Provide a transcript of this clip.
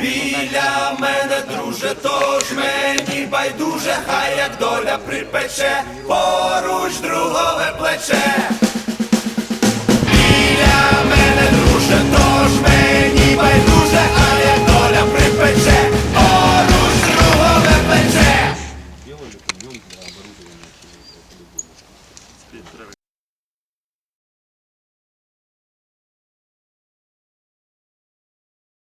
Біля мене, друже, тож мені байдуже, хай як доля припече, поруч другове плече.